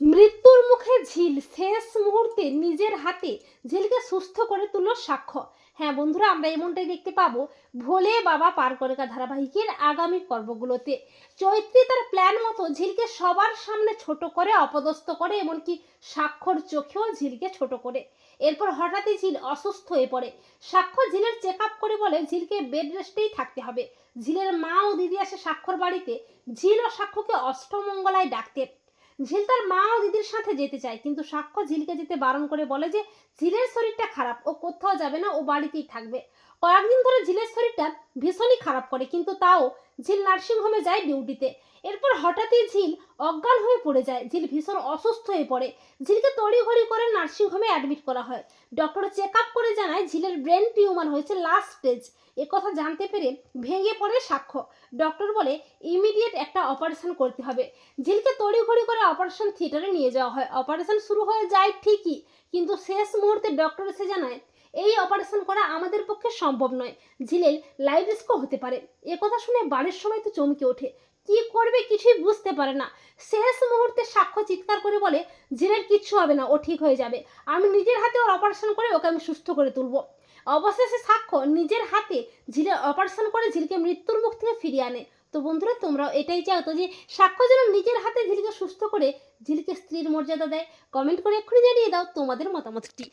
মৃত্যুর মুখে ঝিল শেষ মুহূর্তে নিজের হাতে ঝিলকে সুস্থ করে তুলল সাক্ষ্য। হ্যাঁ বন্ধুরা, আমরা এমনটাই দেখতে পাবো ভোলে বাবা পার করেকা ধারাবাহিকের আগামী পর্বগুলোতে। চৈত্রী তার প্ল্যান মতো ঝিলকে সবার সামনে ছোট করে, অপদস্থ করে, এমনকি সাক্ষর চোখেও ঝিলকে ছোট করে। এরপর হঠাৎই ঝিল অসুস্থ হয়ে পড়ে। সাক্ষ্য ঝিলের চেক আপ করে বলে ঝিলকে বেড রেস্টেই থাকতে হবে। ঝিলের মা ও দিদি আসে সাক্ষর বাড়িতে। ঝিল ও সাক্ষ্যকে অষ্টমঙ্গলায় ডাকতে ঝিল তার মা ও দিদির সাথে যেতে চায়, কিন্তু সাক্ষ্য ঝিলকে যেতে বারণ করে বলে যে, ঝিলের শরীরটা খারাপ, ও কোথাও যাবে না, ও বাড়িতেই থাকবে। কয়েকদিন ধরে ঝিলের শরীরটা ভীষণই খারাপ করে, কিন্তু তাও ঝিল নার্সিংহোমে যায় ডিউটিতে। এরপর হঠাৎই ঝিল অজ্ঞান হয়ে পড়ে যায়। ঝিল ভীষণ অসুস্থ হয়ে পড়ে। ঝিলকে তড়িঘড়ি করে নার্সিংহোমে অ্যাডমিট করা হয়। ডক্টর চেক আপ করে জানায় ঝিলের ব্রেন টিউমার হয়েছে লাস্ট স্টেজ কথা জানতে পেরে ভেঙে পড়ে সাক্ষ্য। ডক্টর বলে ইমিডিয়েট একটা অপারেশন করতে হবে। ঝিলকে তড়িঘড়ি করে অপারেশন থিয়েটারে নিয়ে যাওয়া হয়। অপারেশন শুরু হয়ে যায় ঠিকই, কিন্তু শেষ মুহূর্তে ডক্টর এসে জানায় এই অপারেশন করা আমাদের পক্ষে সম্ভব নয়। ঝিলের লাইভ রিস্কও হতে পারে। কথা শুনে বাড়ির সবাই তো চমকে ওঠে। কি করবে কিছুই বুঝতে পারে না। শেষ মুহূর্তে সাক্ষ্য চিৎকার করে বলে ঝিলের কিচ্ছু হবে না, ও ঠিক হয়ে যাবে। আমি নিজের হাতে ওর অপারেশন করে ওকে আমি সুস্থ করে তুলবো। অবশেষে সাক্ষ্য নিজের হাতে ঝিলের অপারেশন করে ঝিলকে মৃত্যুর মুখ থেকে ফিরিয়ে আনে। তো বন্ধুরা, তোমরাও এটাই চাও তো যে, সাক্ষ্য যেন নিজের হাতে ঝিলকে সুস্থ করে ঝিলকে স্ত্রীর মর্যাদা দেয়। কমেন্ট করে এক্ষুনি জানিয়ে দাও তোমাদের মতামতটি।